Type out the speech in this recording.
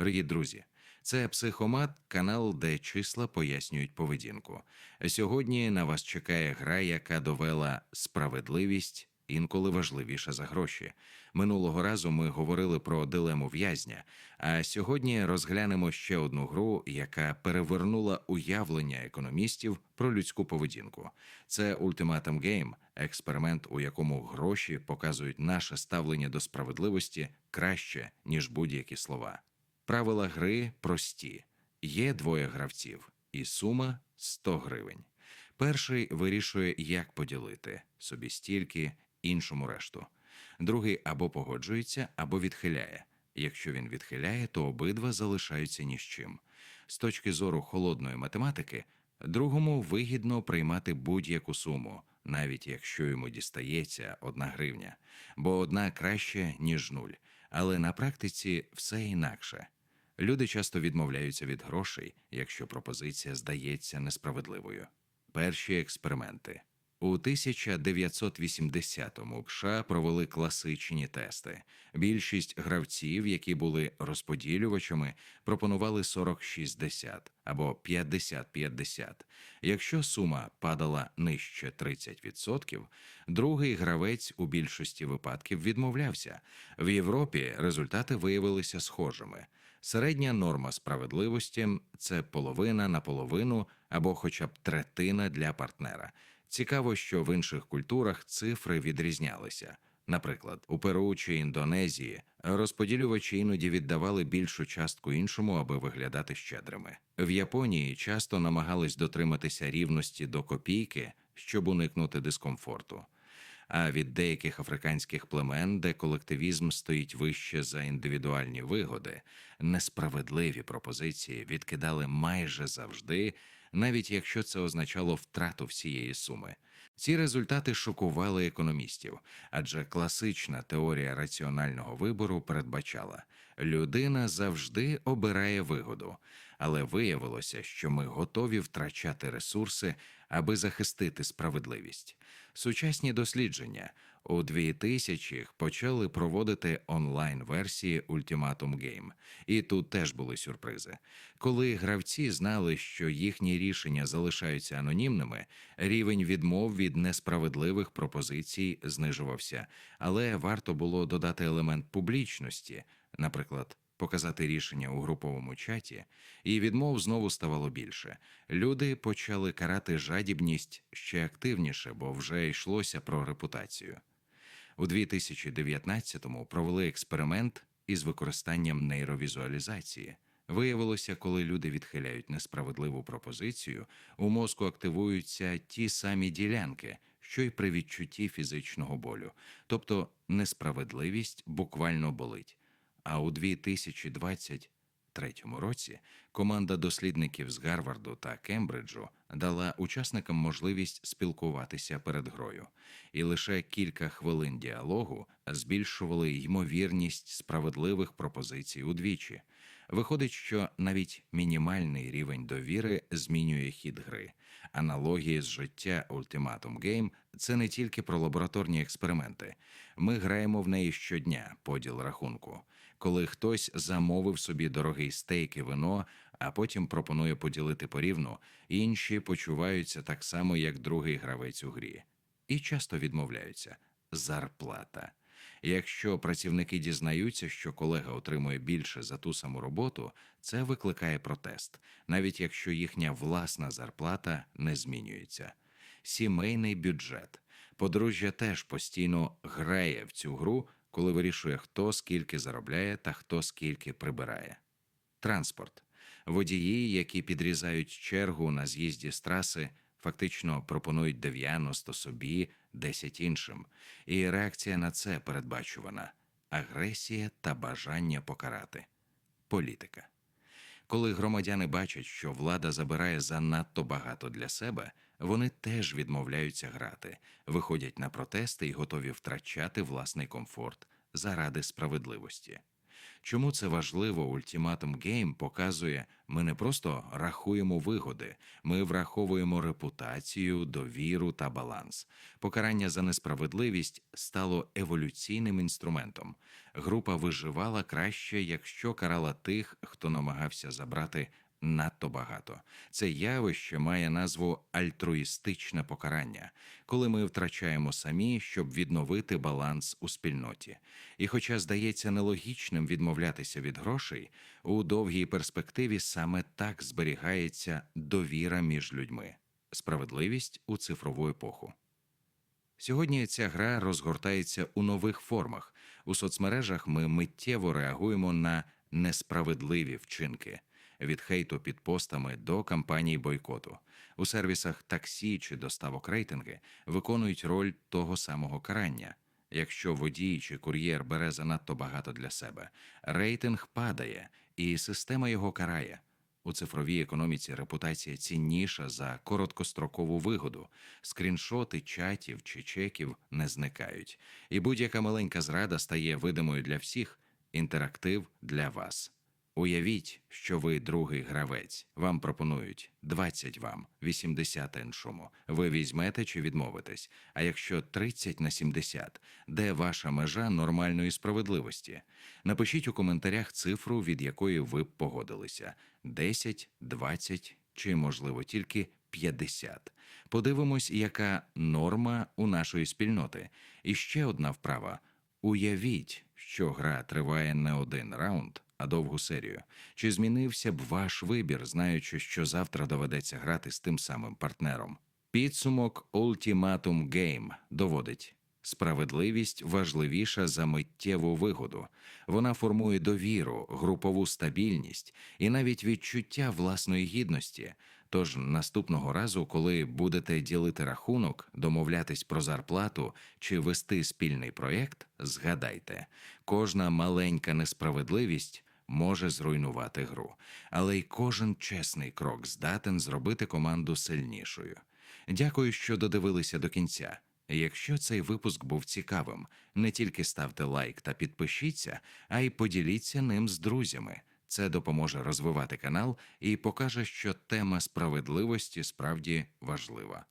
Привіт, друзі! Це психомат, канал, де числа пояснюють поведінку. Сьогодні на вас чекає гра, яка довела справедливість інколи важливіша за гроші. Минулого разу ми говорили про дилему в'язня, а сьогодні розглянемо ще одну гру, яка перевернула уявлення економістів про людську поведінку. Це Ultimatum Game, експеримент, у якому гроші показують наше ставлення до справедливості краще, ніж будь-які слова. Правила гри прості: є двоє гравців, і сума 100 гривень. Перший вирішує, як поділити собі стільки, іншому решту. Другий або погоджується, або відхиляє. Якщо він відхиляє, то обидва залишаються ні з чим. З точки зору холодної математики, другому вигідно приймати будь-яку суму, навіть якщо йому дістається одна гривня, бо одна краще, ніж нуль. Але на практиці все інакше. Люди часто відмовляються від грошей, якщо пропозиція здається несправедливою. Перші експерименти у 1980-му в США провели класичні тести. Більшість гравців, які були розподілювачами, пропонували 40-60 або 50-50. Якщо сума падала нижче 30%, другий гравець у більшості випадків відмовлявся. В Європі результати виявилися схожими. Середня норма справедливості це половина на половину або хоча б третина для партнера. Цікаво, що в інших культурах цифри відрізнялися. Наприклад, у Перу чи Індонезії розподілювачі іноді віддавали більшу частку іншому, аби виглядати щедрими. В Японії часто намагались дотриматися рівності до копійки, щоб уникнути дискомфорту. А від деяких африканських племен, де колективізм стоїть вище за індивідуальні вигоди, несправедливі пропозиції відкидали майже завжди, навіть якщо це означало втрату всієї суми. Ці результати шокували економістів, адже класична теорія раціонального вибору передбачала, людина завжди обирає вигоду, але виявилося, що ми готові втрачати ресурси, аби захистити справедливість. Сучасні дослідження у 2000-х почали проводити онлайн-версії Ultimatum Game. І тут теж були сюрпризи. Коли гравці знали, що їхні рішення залишаються анонімними, рівень відмов від несправедливих пропозицій знижувався, але варто було додати елемент публічності, наприклад. Показати рішення у груповому чаті, і відмов знову ставало більше. Люди почали карати жадібність ще активніше, бо вже йшлося про репутацію. У 2019-му провели експеримент із використанням нейровізуалізації. Виявилося, коли люди відхиляють несправедливу пропозицію, у мозку активуються ті самі ділянки, що й при відчутті фізичного болю, тобто несправедливість буквально болить. А у 2023 році команда дослідників з Гарварду та Кембриджу дала учасникам можливість спілкуватися перед грою, і лише кілька хвилин діалогу збільшували ймовірність справедливих пропозицій удвічі. Виходить, що навіть мінімальний рівень довіри змінює хід гри. Аналогії з життя Ultimatum Game – це не тільки про лабораторні експерименти. Ми граємо в неї щодня, поділ рахунку. Коли хтось замовив собі дорогий стейк і вино, а потім пропонує поділити порівну, інші почуваються так само, як другий гравець у грі, і часто відмовляються зарплата. Якщо працівники дізнаються, що колега отримує більше за ту саму роботу, це викликає протест, навіть якщо їхня власна зарплата не змінюється. Сімейний бюджет. Подружжя теж постійно грає в цю гру, коли вирішує, хто скільки заробляє та хто скільки прибирає. Транспорт. Водії, які підрізають чергу на з'їзді з траси, фактично пропонують 90 собі, 10 іншим. І реакція на це передбачувана агресія та бажання покарати. Політика. Коли громадяни бачать, що влада забирає занадто багато для себе, вони теж відмовляються грати, виходять на протести і готові втрачати власний комфорт заради справедливості. Чому це важливо? Ультиматум Гейм показує, ми не просто рахуємо вигоди, ми враховуємо репутацію, довіру та баланс. Покарання за несправедливість стало еволюційним інструментом. Група виживала краще, якщо карала тих, хто намагався забрати надто багато. Це явище має назву альтруїстичне покарання, коли ми втрачаємо самі, щоб відновити баланс у спільноті. І, хоча здається нелогічним відмовлятися від грошей, у довгій перспективі саме так зберігається довіра між людьми, справедливість у цифрову епоху. Сьогодні ця гра розгортається у нових формах. У соцмережах ми миттєво реагуємо на несправедливі вчинки від хейту під постами до кампаній бойкоту. У сервісах таксі чи доставок рейтинги виконують роль того самого карання. Якщо водій чи кур'єр бере занадто багато для себе, рейтинг падає, і система його карає. У цифровій економіці репутація цінніша за короткострокову вигоду. Скріншоти чатів чи чеків не зникають, і будь-яка маленька зрада стає видимою для всіх. Інтерактив для вас. Уявіть, що ви другий гравець. Вам пропонують 20 вам, 80 іншому. Ви візьмете чи відмовитесь. А якщо 30 на 70, де ваша межа нормальної справедливості? Напишіть у коментарях цифру, від якої ви б погодилися: 10, 20 чи, можливо, тільки 50. Подивимось, яка норма у нашої спільноти. І ще одна вправа. Уявіть, що гра триває не один раунд, а довгу серію. Чи змінився б ваш вибір, знаючи, що завтра доведеться грати з тим самим партнером? Підсумок Ultimatum Game доводить. Справедливість важливіша за миттєву вигоду. Вона формує довіру, групову стабільність і навіть відчуття власної гідності. Тож наступного разу, коли будете ділити рахунок, домовлятись про зарплату чи вести спільний проєкт, згадайте, кожна маленька несправедливість може зруйнувати гру, але й кожен чесний крок здатен зробити команду сильнішою. Дякую, що додивилися до кінця. Якщо цей випуск був цікавим, не тільки ставте лайк та підпишіться, а й поділіться ним з друзями. Це допоможе розвивати канал і покаже, що тема справедливості справді важлива.